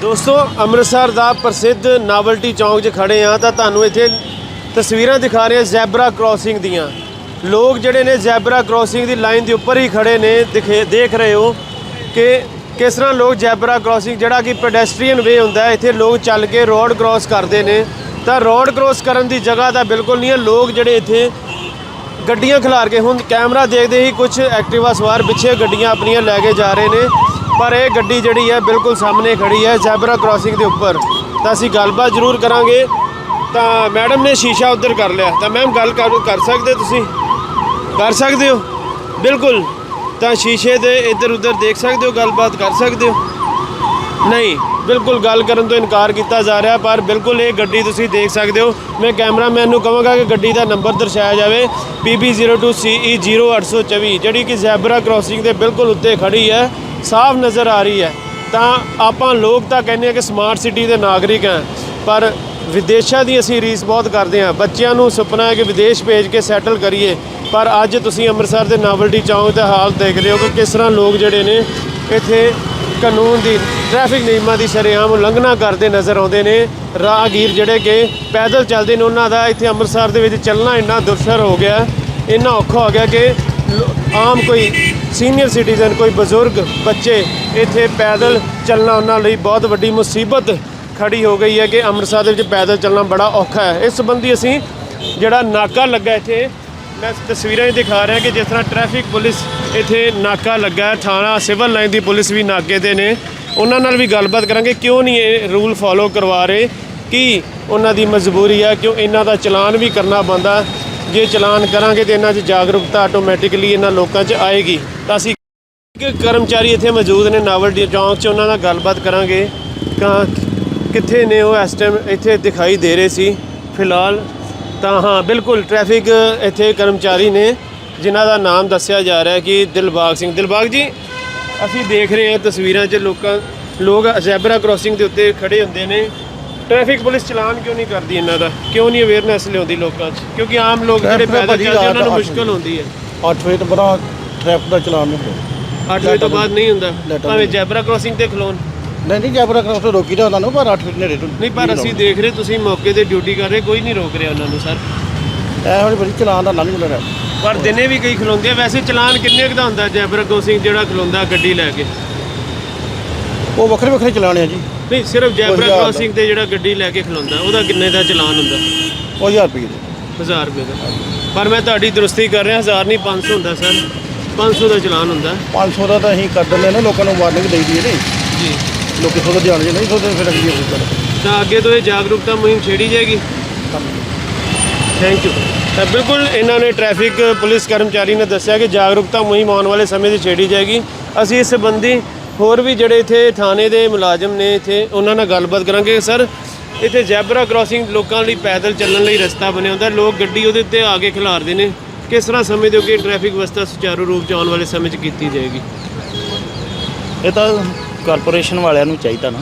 ਦੋਸਤੋ, ਅੰਮ੍ਰਿਤਸਰ ਦਾ ਪ੍ਰਸਿੱਧ ਨਾਵਲਟੀ ਚੌਂਕ 'ਚ ਖੜੇ ਆ ਤਾਂ ਤੁਹਾਨੂੰ ਇੱਥੇ ਤਸਵੀਰਾਂ ਦਿਖਾ ਰਹੇ ਜ਼ੈਬਰਾ ਕ੍ਰਾਸਿੰਗ ਦੀਆਂ। ਲੋਕ ਜਿਹੜੇ ਨੇ ਜ਼ੈਬਰਾ ਕ੍ਰਾਸਿੰਗ ਦੀ ਲਾਈਨ ਦੇ ਉੱਪਰ ਹੀ ਖੜੇ ਨੇ, ਦਿਖੇ, ਦੇਖ ਰਹੇ ਹੋ ਕਿ ਕਿਸ ਤਰ੍ਹਾਂ ਲੋਕ ਜ਼ੈਬਰਾ ਕ੍ਰਾਸਿੰਗ, ਜਿਹੜਾ ਕਿ ਪੈਡੈਸਟਰੀਅਨ ਵੇ ਹੁੰਦਾ ਹੈ, ਇੱਥੇ ਲੋਕ ਚੱਲ ਕੇ ਰੋਡ ਕ੍ਰਾਸ ਕਰਦੇ ਨੇ। ਤਾਂ ਰੋਡ ਕ੍ਰਾਸ ਕਰਨ ਦੀ ਜਗ੍ਹਾ ਤਾਂ ਬਿਲਕੁਲ ਨਹੀਂ ਹੈ, ਲੋਕ ਜਿਹੜੇ ਇੱਥੇ ਗੱਡੀਆਂ ਖਿਲਾਰ ਕੇ, ਹੁਣ ਕੈਮਰਾ ਦੇਖਦੇ ਹੀ ਕੁਝ ਐਕਟਿਵਾ ਸਵਾਰ ਪਿੱਛੇ ਗੱਡੀਆਂ ਆਪਣੀਆਂ ਲੈ ਕੇ ਜਾ ਰਹੇ ਨੇ। ਪਰ ਇਹ ਗੱਡੀ ਜਿਹੜੀ ਹੈ ਬਿਲਕੁਲ ਸਾਹਮਣੇ ਖੜੀ ਹੈ ਜ਼ੈਬਰਾ ਕ੍ਰਾਸਿੰਗ ਦੇ ਉੱਪਰ। ਤਾਂ ਅਸੀਂ ਗੱਲਬਾਤ ਜ਼ਰੂਰ ਕਰਾਂਗੇ। ਤਾਂ ਮੈਡਮ ਨੇ ਸ਼ੀਸ਼ਾ ਉੱਧਰ ਕਰ ਲਿਆ। ਤਾਂ ਮੈਮ, ਗੱਲ ਕਰ ਕਰ ਸਕਦੇ ਤੁਸੀਂ? ਕਰ ਸਕਦੇ ਹੋ? ਬਿਲਕੁਲ। ਤਾਂ ਸ਼ੀਸ਼ੇ ਦੇ ਇੱਧਰ ਉੱਧਰ ਦੇਖ ਸਕਦੇ ਹੋ? ਗੱਲਬਾਤ ਕਰ ਸਕਦੇ ਹੋ? ਨਹੀਂ। ਬਿਲਕੁਲ ਗੱਲ ਕਰਨ ਤੋਂ ਇਨਕਾਰ ਕੀਤਾ ਜਾ ਰਿਹਾ, ਪਰ ਬਿਲਕੁਲ ਇਹ ਗੱਡੀ ਤੁਸੀਂ ਦੇਖ ਸਕਦੇ ਹੋ। ਮੈਂ ਕੈਮਰਾਮੈਨ ਨੂੰ ਕਹਾਂਗਾ ਕਿ ਗੱਡੀ ਦਾ ਨੰਬਰ ਦਰਸਾਇਆ ਜਾਵੇ। PB02CE0824 ਜਿਹੜੀ ਕਿ ਜ਼ੈਬਰਾ ਕ੍ਰਾਸਿੰਗ ਦੇ ਬਿਲਕੁਲ ਉੱਤੇ ਖੜੀ ਹੈ। ਸਾਫ਼ ਨਜ਼ਰ ਆ ਰਹੀ ਹੈ, ਤਾਂ ਆਪਾਂ ਲੋਕ ਤਾਂ ਕਹਿੰਦੇ ਆ ਕਿ ਸਮਾਰਟ ਸਿਟੀ ਦੇ ਨਾਗਰਿਕ ਹਾਂ, ਪਰ ਵਿਦੇਸ਼ਾਂ ਦੀ ਅਸੀਂ ਰੀਸ ਬਹੁਤ ਕਰਦੇ ਹਾਂ। ਬੱਚਿਆਂ ਨੂੰ ਸੁਪਨਾ ਹੈ ਕਿ ਵਿਦੇਸ਼ ਭੇਜ ਕੇ ਸੈਟਲ ਕਰੀਏ, ਪਰ ਅੱਜ ਤੁਸੀਂ ਅੰਮ੍ਰਿਤਸਰ ਦੇ ਨਾਵਲਟੀ ਚੌਂਕ ਦਾ ਹਾਲ ਦੇਖ ਰਹੇ ਹੋ ਕਿ ਕਿਸ ਤਰ੍ਹਾਂ ਲੋਕ ਜਿਹੜੇ ਨੇ, ਇੱਥੇ ਕਾਨੂੰਨ ਦੀ ਟ੍ਰੈਫਿਕ ਨਿਯਮਾਂ ਦੀ ਸ਼ਰੇਆਮ ਉਲੰਘਣਾ ਕਰਦੇ ਨਜ਼ਰ ਆਉਂਦੇ ਨੇ। ਰਾਹਗੀਰ ਜਿਹੜੇ ਕਿ ਪੈਦਲ ਚੱਲਦੇ ਨੇ, ਉਹਨਾਂ ਦਾ ਇੱਥੇ ਅੰਮ੍ਰਿਤਸਰ ਦੇ ਵਿੱਚ ਚੱਲਣਾ ਇੰਨਾ ਦੁਰਸ਼ਰ ਹੋ ਗਿਆ। ਇੰਨਾ ਔਖਾ ਹੋ ਗਿਆ ਕਿ ਆਮ ਕੋਈ ਸੀਨੀਅਰ ਸਿਟੀਜ਼ਨ, ਕੋਈ ਬਜ਼ੁਰਗ ਬੱਚੇ, ਇੱਥੇ ਪੈਦਲ ਚੱਲਣਾ ਉਹਨਾਂ ਲਈ ਬਹੁਤ ਵੱਡੀ ਮੁਸੀਬਤ ਖੜੀ ਹੋ ਗਈ ਹੈ ਕਿ ਅੰਮ੍ਰਿਤਸਰ ਦੇ ਵਿੱਚ ਪੈਦਲ ਚੱਲਣਾ ਬੜਾ ਔਖਾ ਹੈ। ਇਸ ਸੰਬੰਧੀ ਅਸੀਂ ਜਿਹੜਾ ਨਾਕਾ ਲੱਗਾ ਇੱਥੇ, ਮੈਂ ਤਸਵੀਰਾਂ 'ਚ ਦਿਖਾ ਰਿਹਾ ਕਿ ਜਿਸ ਤਰ੍ਹਾਂ ਟ੍ਰੈਫਿਕ ਪੁਲਿਸ ਇੱਥੇ ਨਾਕਾ ਲੱਗਾ ਥਾਣਾ ਸਿਵਲ ਲਾਈਨ ਦੀ ਪੁਲਿਸ ਵੀ ਨਾਕੇ ਤੇ ਨੇ। ਉਹਨਾਂ ਨਾਲ ਵੀ ਗੱਲਬਾਤ ਕਰਾਂਗੇ, ਕਿਉਂ ਨਹੀਂ ਇਹ ਰੂਲ ਫੋਲੋ ਕਰਵਾ ਰਹੇ, ਕੀ ਉਹਨਾਂ ਦੀ ਮਜਬੂਰੀ ਹੈ, ਕਿਉਂ ਇਹਨਾਂ ਦਾ ਚਲਾਨ ਵੀ ਕਰਨਾ ਬੰਦਾ ਜੇ ਚਲਾਨ ਕਰਾਂਗੇ ਤੇ ਇਹਨਾਂ 'ਚ ਜਾਗਰੂਕਤਾ ਆਟੋਮੈਟਿਕਲੀ ਇਹਨਾਂ ਲੋਕਾਂ 'ਚ ਆਏਗੀ। ਤਾਂ ਅਸੀਂ ਇੱਕ ਕਰਮਚਾਰੀ ਇੱਥੇ ਮੌਜੂਦ ਨੇ, ਨਾਵਲ ਚੌਂਕ 'ਚ ਉਹਨਾਂ ਨਾਲ ਗੱਲਬਾਤ ਕਰਾਂਗੇ। ਤਾਂ ਕਿੱਥੇ ਨੇ ਉਹ ਇਸ ਟਾਈਮ ਇੱਥੇ ਦਿਖਾਈ ਦੇ ਰਹੇ ਸੀ। ਫਿਲਹਾਲ ਤਾਂ ਹਾਂ, ਬਿਲਕੁਲ ਟ੍ਰੈਫਿਕ ਇੱਥੇ ਕਰਮਚਾਰੀ ਨੇ, ਜਿਨ੍ਹਾਂ ਦਾ ਨਾਮ ਦੱਸਿਆ ਜਾ ਰਿਹਾ ਕਿ ਦਿਲਬਾਗ ਸਿੰਘ। ਦਿਲਬਾਗ ਜੀ, ਅਸੀਂ ਦੇਖ ਰਹੇ ਹਾਂ ਤਸਵੀਰਾਂ 'ਚ ਲੋਕਾਂ, ਲੋਕ ਜ਼ੈਬਰਾ ਕ੍ਰਾਸਿੰਗ ਦੇ ਉੱਤੇ ਖੜੇ ਹੁੰਦੇ ਨੇ। ਟ੍ਰੈਫਿਕ ਪੁਲਿਸ ਚਲਾਨ ਕਿਉਂ ਨਹੀਂ ਕਰਦੀ ਇਹਨਾਂ ਦਾ? ਕਿਉਂ ਨਹੀਂ ਅਵੇਅਰਨੈਸ ਲਿਆਉਂਦੀ ਲੋਕਾਂ 'ਚ? ਕਿਉਂਕਿ ਆਮ ਲੋਕ ਜਿਹੜੇ ਪੈਦਲ ਭਾਜੀ ਚੱਲਦੇ ਉਹਨਾਂ ਨੂੰ ਰਾਤ ਮੁਸ਼ਕਲ ਹੁੰਦੀ ਹੈ। 8 ਵਜੇ ਤੋਂ ਬਾਅਦ ਟ੍ਰੈਫਿਕ ਦਾ ਚਲਾਨ ਨਹੀਂ ਹੁੰਦਾ। 8 ਵਜੇ ਤੋਂ ਬਾਅਦ ਨਹੀਂ ਹੁੰਦਾ। ਲੈਟਰ ਭਾਵੇਂ ਨਹੀਂ। ਜ਼ੈਬਰਾ ਕ੍ਰਾਸਿੰਗ ਤੇ ਖਲੋਣ। ਨਹੀਂ ਨਹੀਂ ਜੈਬਰਾ ਕ੍ਰਾਸ ਤੋਂ ਰੋਕੀ ਦਾ ਉਹਨਾਂ ਨੂੰ ਪਰ 8 ਵਜੇ ਨੇੜੇ ਤੋਂ ਨਹੀਂ ਪਰ ਅਸੀਂ ਦੇਖ ਰਹੇ ਤੁਸੀਂ ਮੌਕੇ ਤੇ ਡਿਊਟੀ ਕਰ ਰਹੇ ਕੋਈ ਨਹੀਂ ਰੋਕ ਰਿਹਾ ਉਹਨਾਂ ਨੂੰ ਸਰ। ਇਹੋ ਜਿਹੀ ਬੜੀ ਚਲਾਨ ਦਾ ਲੰਘ ਲੈਣਾ ਪਰ ਦਿਨੇ ਵੀ ਕਈ ਖਲੋਂਦੇ ਆ। ਵੈਸੇ ਚਲਾਨ ਕਿੰਨੇ ਕੁ ਦਾ ਹੁੰਦਾ ਜ਼ੈਬਰਾ ਕ੍ਰਾਸਿੰਗ ਜਿਹੜਾ ਖਲੋਂਦਾ ਗੱਡੀ ਲੈ ਕੇ? ਉਹ ਵੱਖਰੇ ਵੱਖਰੇ ਚਲਾਣੇ ਆ ਜੀ। ਨਹੀਂ ਸਿਰਫ ਜ਼ੈਬਰਾ ਹਜ਼ਾਰ ਦਾ। ਕ੍ਰਾਸਿੰਗ ਤੇ ਜਿਹੜਾ ਗੱਡੀ ਲੈ ਕੇ ਖਲੋਂਦਾ ਉਹਦਾ ਕਿੰਨੇ ਦਾ ਚਲਾਨ ਹੁੰਦਾ? ਉਹ 1000 ਰੁਪਏ ਦੇ। 1000 ਰੁਪਏ ਦਾ। ਪਰ ਮੈਂ ਤੁਹਾਡੀ ਦਰੁਸਤੀ ਕਰ ਰਿਹਾ 1000 ਨਹੀਂ 500 ਹੁੰਦਾ ਸਰ। 500 ਦਾ ਚਲਾਨ ਹੁੰਦਾ। 500 ਦਾ ਤਾਂ ਅਸੀਂ ਕਰ ਦਿੰਦੇ ਨਾ ਲੋਕਾਂ ਨੂੰ ਵਾਰਨਿੰਗ ਦੇਈ ਦੀ ਹੈ ਨਹੀਂ ਜੀ। ਲੋਕੀ ਸੋਚਦੇ ਜਾਣ ਜੇ ਨਹੀਂ ਸੋਚਦੇ ਫਿਰ ਅਗਲੀ ਵਾਰ ਤਾਂ ਅੱਗੇ ਤੋਂ ਇਹ ਜਾਗਰੂਕਤਾ ਮੁਹਿੰਮ ਛੇੜੀ ਜਾਏਗੀ? ਥੈਂਕ ਯੂ ਤਾਂ ਬਿਲਕੁਲ ਇਹਨਾਂ ਨੇ ਟ੍ਰੈਫਿਕ ਪੁਲਿਸ ਕਰਮਚਾਰੀ ਨੇ ਦੱਸਿਆ ਕਿ ਜਾਗਰੂਕਤਾ ਮੁਹਿੰਮ ਆਉਣ ਵਾਲੇ ਸਮੇਂ 'ਚ ਛੇੜੀ ਜਾਏਗੀ। ਅਸੀਂ ਇਸ ਸੰਬੰਧੀ ਹੋਰ ਵੀ ਜਿਹੜੇ ਇੱਥੇ ਥਾਣੇ ਦੇ ਮੁਲਾਜ਼ਮ ਨੇ ਇੱਥੇ ਉਹਨਾਂ ਨਾਲ ਗੱਲਬਾਤ ਕਰਾਂਗੇ ਸਰ। ਇੱਥੇ ਜ਼ੈਬਰਾ ਕ੍ਰਾਸਿੰਗ ਲੋਕਾਂ ਲਈ ਪੈਦਲ ਚੱਲਣ ਲਈ ਰਸਤਾ ਬਣਿਆ ਹੁੰਦਾ। ਲੋਕ ਗੱਡੀ ਉਹਦੇ ਉੱਤੇ ਆ ਕੇ ਖਿਲਾਰਦੇ ਨੇ। ਕਿਸ ਤਰ੍ਹਾਂ ਸਮਝਦੇ ਹੋ ਕਿ ਟ੍ਰੈਫਿਕ ਵਿਵਸਥਾ ਸੁਚਾਰੂ ਰੂਪ 'ਚ ਆਉਣ ਵਾਲੇ ਸਮੇਂ 'ਚ ਕੀਤੀ ਜਾਏਗੀ? ਇਹ ਤਾਂ ਕਾਰਪੋਰੇਸ਼ਨ ਵਾਲਿਆਂ ਨੂੰ ਚਾਹੀਦਾ ਨਾ।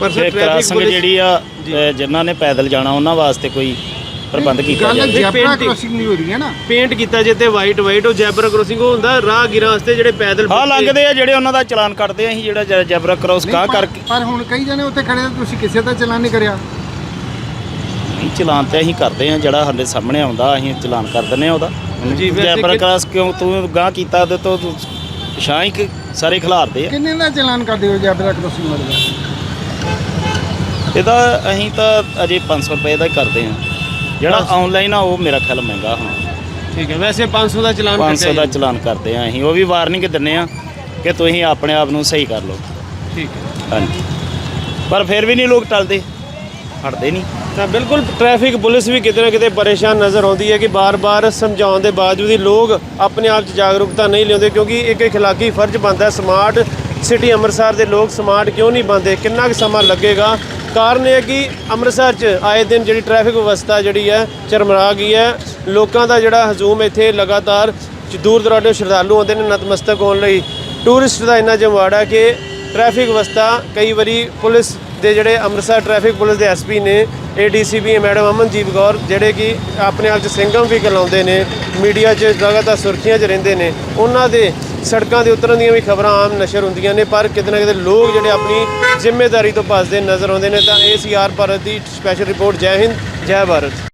ਪਰ ਜੇ ਕ੍ਰਾਸਿੰਗ ਜਿਹੜੀ ਆ ਅ, ਜਿਨ੍ਹਾਂ ਨੇ ਪੈਦਲ ਜਾਣਾ ਉਹਨਾਂ ਵਾਸਤੇ ਕੋਈ ਪ੍ਰਬੰਧ ਕੀਤਾ ਗੱਲ ਜਾਵੇ ਜੈਬਰਾ painting- ਕ੍ਰਾਸਿੰਗ ਨਹੀਂ ਹੋ ਰਹੀ ਹੈ ਨਾ? ਪੇਂਟ ਕੀਤਾ ਜੇ ਤੇ ਵਾਈਟ ਵਾਈਟ ਉਹ ਜ਼ੈਬਰਾ ਕ੍ਰਾਸਿੰਗ ਉਹ ਹੁੰਦਾ ਰਾਹਗੀਰਾਂ ਵਾਸਤੇ ਜਿਹੜੇ ਪੈਦਲ ਹਾਂ ਬੱਚੇ- ਲੰਘਦੇ ਆ ਜਿਹੜੇ ਉਹਨਾਂ ਦਾ ਚਲਾਨ ਕੱਟਦੇ ਆ ਅਸੀਂ ਜਿਹੜਾ ਜ- ਜੈਬਰਾ ਕ੍ਰਾਸ ਕਾ ਨਹੀਂ, ਪਰ- ਕਰਕੇ ਪਰ ਹੁਣ ਕਈ ਜਣੇ ਉੱਥੇ ਖੜੇ ਆ, ਤੁਸੀਂ ਕਿਸੇ ਦਾ ਚਲਾਨ ਨਹੀਂ ਕਰਿਆ। ਨਹੀਂ, ਚਲਾਨ ਤੇ ਅਸੀਂ ਕਰਦੇ ਆ ਜਿਹੜਾ ਸਾਡੇ ਸਾਹਮਣੇ ਆਉਂਦਾ ਅਸੀਂ ਚਲਾਨ ਕਰ ਦਿੰਦੇ ਆ ਉਹਦਾ। ਜੀ, ਵੈਸੇ ਜੈਬਰਾ ਕਿ- ਕ੍ਰਾਸ ਕਿਉਂ ਤੂੰ ਗਾਂ ਕੀਤਾ ਤੇ ਤੂੰ ਤੂੰ ਪਛਾਣ ਹੀ ਕਿ ਸਾਰੇ ਖਿਲਾਰਦੇ ਆ। ਕਿੰਨੇ ਦਾ ਚਲਾਨ ਕਰਦੇ ਹੋ ਜੈਬਰਾ ਕ੍ਰਾਸਿੰਗ ਵਾਲੇ ਦਾ? ਇਹਦਾ ਅਸੀਂ ਤਾਂ ਅਜੇ 500 ਰੁਪਏ ਦਾ ਹੀ ਕਰਦੇ ਆ। ਜਿਹੜਾ ਆਨਲਾਈਨ ਆ ਉਹ ਮੇਰਾ ਖਿਆਲ ਮਹਿੰਗਾ ਹੋਣਾ। ਠੀਕ ਹੈ ਵੈਸੇ 500 ਦਾ ਚਲਾਨ 500 ਦਾ ਚਲਾਨ ਕਰਦੇ ਆ ਅਸੀਂ। ਉਹ ਵੀ ਵਾਰਨਿੰਗ ਦਿੰਨੇ ਆ ਕਿ ਤੁਸੀਂ ਆਪਣੇ ਆਪ ਨੂੰ ਸਹੀ ਕਰ ਲਓ। ਠੀਕ ਹੈ। ਹਾਂਜੀ। ਪਰ ਫਿਰ ਵੀ ਨਹੀਂ ਲੋਕ ਟਲਦੇ। ਹਟਦੇ ਨਹੀਂ। ਤਾਂ ਬਿਲਕੁਲ ਟ੍ਰੈਫਿਕ ਪੁਲਿਸ ਵੀ ਕਿਤੇ ਨਾ ਕਿਤੇ ਪਰੇਸ਼ਾਨ ਨਜ਼ਰ ਆਉਂਦੀ ਹੈ ਕਿ ਬਾਰ-ਬਾਰ ਸਮਝਾਉਣ ਦੇ ਬਾਵਜੂਦ ਵੀ ਲੋਕ ਆਪਣੇ ਆਪ 'ਚ ਜਾਗਰੂਕਤਾ ਨਹੀਂ ਲਿਆਉਂਦੇ ਕਿਉਂਕਿ ਇੱਕ ਇਖਲਾਕੀ ਫਰਜ਼ ਬਣਦਾ ਸਮਾਰਟ ਸਿਟੀ ਅੰਮ੍ਰਿਤਸਰ ਦੇ ਲੋਕ ਸਮਾਰਟ ਕਿਉਂ ਨਹੀਂ ਬਣਦੇ? ਕਿੰਨਾ ਕੁ ਸਮਾਂ ਲੱਗੇਗਾ? ਕਾਰਨ ਇਹ ਹੈ ਕਿ ਅੰਮ੍ਰਿਤਸਰ 'ਚ ਆਏ ਦਿਨ ਜਿਹੜੀ ਟ੍ਰੈਫਿਕ ਵਿਵਸਥਾ ਜਿਹੜੀ ਹੈ ਚਰਮਰਾ ਗਈ ਹੈ। ਲੋਕਾਂ ਦਾ ਜਿਹੜਾ ਹਜੂਮ ਇੱਥੇ ਲਗਾਤਾਰ ਜ- ਦੂਰ ਦਰਾਡੇ ਸ਼ਰਧਾਲੂ ਆਉਂਦੇ ਨੇ, ਨਤਮਸਤਕ ਹੋਣ ਲਈ। ਟੂਰਿਸਟ ਦਾ ਇੰਨਾ ਜਮਾੜਾ ਕਿ ਟ੍ਰੈਫਿਕ ਵਿਵਸਥਾ ਕਈ ਵਾਰੀ ਪੁਲਿਸ ਦੇ ਜਿਹੜੇ ਅੰਮ੍ਰਿਤਸਰ ਟ੍ਰੈਫਿਕ ਪੁਲਿਸ ਦੇ ਐਸਪੀ ਨੇ ਏਡੀਸੀਪੀ ਮੈਡਮ ਅਮਨਜੀਤ ਕੌਰ, ਜਿਹੜੇ ਕਿ ਆਪਣੇ ਆਪ 'ਚ ਸਿੰਘਮ ਵੀ ਕਹਿਲਾਉਂਦੇ ਨੇ, ਮੀਡੀਆ 'ਚ ਲਗਾਤਾਰ ਸੁਰਖੀਆਂ 'ਚ ਰਹਿੰਦੇ ਨੇ, ਉਹਨਾਂ ਦੇ ਸੜਕਾਂ ਦੇ ਉਤਰਨ ਦੀਆਂ ਵੀ ਖਬਰਾਂ ਆਮ ਨਸ਼ਰ ਹੁੰਦੀਆਂ ਨੇ, ਪਰ ਕਿਤੇ ਨਾ ਕਿਤੇ ਲੋਕ ਜਿਹੜੇ ਆਪਣੀ ਜ਼ਿੰਮੇਵਾਰੀ ਤੋਂ ਭੱਜਦੇ ਨਜ਼ਰ ਆਉਂਦੇ ਨੇ, ਤਾਂ ਇਹ ਸੀ ਆਰ ਭਾਰਤ ਦੀ ਸਪੈਸ਼ਲ ਰਿਪੋਰਟ ਜੈ ਹਿੰਦ, ਜੈ ਭਾਰਤ।